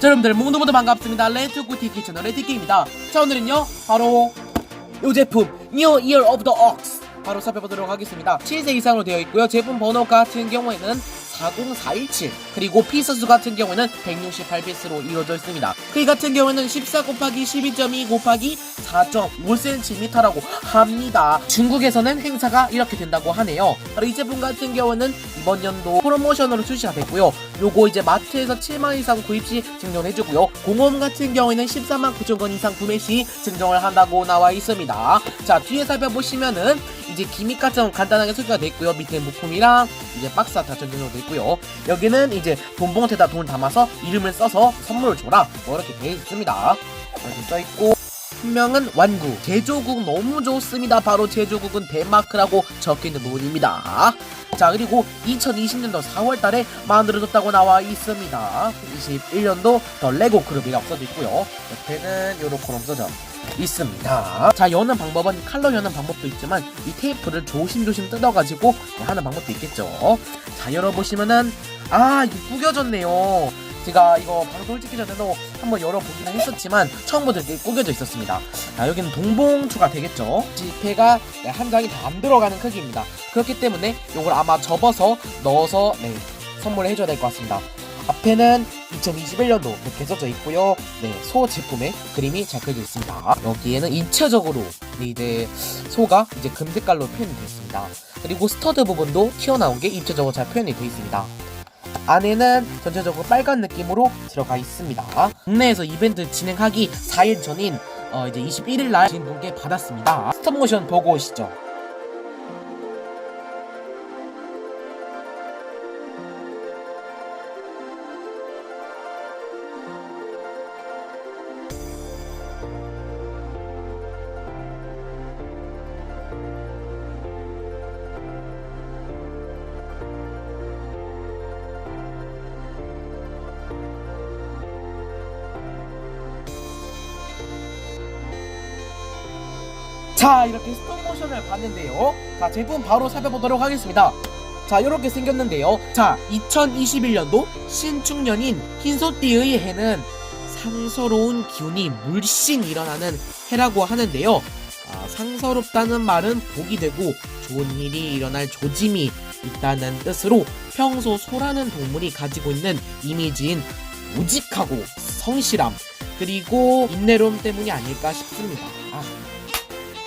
자, 여러분들 모두 모두 반갑습니다. 레트고 티키 채널 레트키입니다. 자 오늘은요 바로 이 제품 New Year of the Ox 바로 살펴보도록 하겠습니다. 7세 이상으로 되어 있고요. 제품 번호 같은 경우에는 40417 그리고 피서수 같은 경우에는 168피스로 이루어져 있습니다. 크기 같은 경우에는 14 곱하기 12.2 곱하기 4.5cm라고 합니다. 중국에서는 행사가 이렇게 된다고 하네요. 바로 이 제품 같은 경우는 이번 연도 프로모션으로 출시가 됐고요. 요거 이제 마트에서 7만 이상 구입 시 증정해주고요. 공홈 같은 경우에는 14만 9천 원 이상 구매 시 증정을 한다고 나와 있습니다. 자 뒤에 살펴보시면은 이제 기믹 같은 건 간단하게 소개가 됐고요. 밑에 부품이랑 이제 박스 다 전전으로 됐고요. 여기는 이제 돈봉투에다 돈을 담아서 이름을 써서 선물을 줘라. 뭐 이렇게 돼 있습니다. 이렇게 써 있고. 분명은 완구. 제조국 너무 좋습니다. 바로 제조국은 덴마크라고 적혀있는 부분입니다. 자 그리고 2020년도 4월달에 만들어졌다고 나와 있습니다. 21년도 더 레고 그룹이 없어져 있고요. 옆에는 요렇게 없어져 있습니다. 자 여는 방법은 칼로 여는 방법도 있지만 이 테이프를 조심조심 뜯어가지고 하는 방법도 있겠죠. 자 열어보시면은 아 이게 구겨졌네요 제가 이거 방송 찍기 전에도 한번 열어보기는 했었지만 처음부터 이렇게 구겨져 있었습니다. 자, 여기는 동봉추가 되겠죠. 지폐가 네, 한 장이 다 안 들어가는 크기입니다. 그렇기 때문에 이걸 아마 접어서 넣어서 네, 선물을 해줘야 될 것 같습니다. 앞에는 2021년도 이렇게 써져 있고요. 네, 소 제품의 그림이 잘 그려져 있습니다. 여기에는 입체적으로 네, 이제 소가 이제 금색깔로 표현이 되어 있습니다. 그리고 스터드 부분도 튀어나온 게 입체적으로 잘 표현이 되어 있습니다. 안에는 전체적으로 빨간 느낌으로 들어가 있습니다. 국내에서 이벤트 진행하기 4일 전인 어 이제 21일 날 진분께 받았습니다. 스톱모션 보고 오시죠. 자 이렇게 스톱모션을 봤는데요. 자 제품 바로 살펴보도록 하겠습니다. 자 이렇게 생겼는데요. 자 2021년도 신축년인 흰소띠의 해는 상서로운 기운이 물씬 일어나는 해라고 하는데요. 아, 상서롭다는 말은 복이 되고 좋은 일이 일어날 조짐이 있다는 뜻으로 평소 소라는 동물이 가지고 있는 이미지인 우직하고 성실함 그리고 인내로움 때문이 아닐까 싶습니다. 아.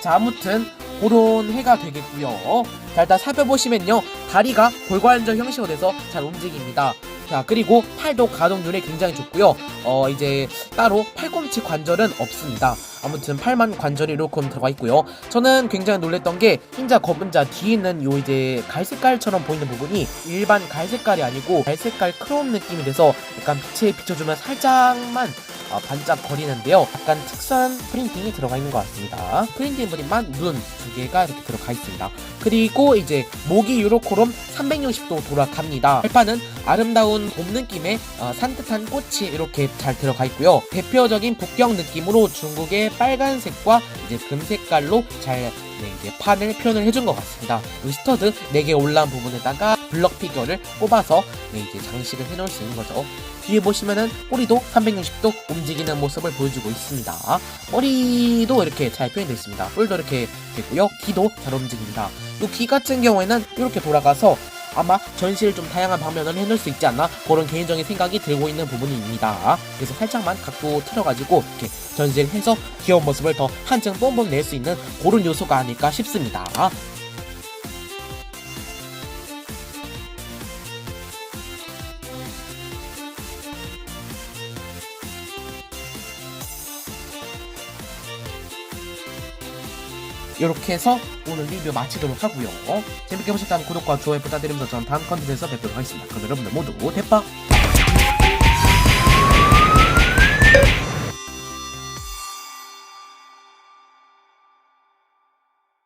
자 아무튼 그런 해가 되겠고요. 자 일단 살펴보시면요. 다리가 골관절 형식으로 돼서 잘 움직입니다 자 그리고 팔도 가동률이 굉장히 좋고요 어 이제 따로 팔꿈치 관절은 없습니다 아무튼 팔만 관절이 이렇게 들어가 있고요 저는 굉장히 놀랬던 게 흰자 검은자 뒤에 있는 요 이제 갈색깔처럼 보이는 부분이 일반 갈색깔이 아니고 갈색깔 크롬 느낌이 돼서 약간 빛에 비춰주면 살짝만 어, 반짝거리는데요. 약간 특수한 프린팅이 들어가 있는 것 같습니다. 프린팅 그림만 눈 두 개가 이렇게 들어가 있습니다. 그리고 이제 목이 유로코롬 360도 돌아갑니다. 발판은 아름다운 봄 느낌의 어, 산뜻한 꽃이 이렇게 잘 들어가 있고요. 대표적인 북경 느낌으로 중국의 빨간색과 이제 금색깔로 잘 네, 이제 판을 표현을 해준 것 같습니다. 이 스터드 4개 올라온 부분에다가 블럭 피규어를 뽑아서 네, 이제 장식을 해놓을 수 있는 거죠. 뒤에 보시면은 꼬리도 360도 움직이는 모습을 보여주고 있습니다. 머리도 이렇게 잘 표현되어 있습니다. 뿔도 이렇게 되고요. 귀도 잘 움직입니다. 이 귀 같은 경우에는 이렇게 돌아가서 아마 전시를 좀 다양한 방면을 해놓을 수 있지 않나 그런 개인적인 생각이 들고 있는 부분입니다. 그래서 살짝만 각도 틀어가지고 이렇게 전시를 해서 귀여운 모습을 더 한층 뽐뽐 낼 수 있는 그런 요소가 아닐까 싶습니다. 이렇게 해서 오늘 리뷰 마치도록 하고요. 재밌게 보셨다면 구독과 좋아요 부탁드리면서 전 다음 컨텐츠에서 뵙도록 하겠습니다. 그럼 여러분들 모두 대박!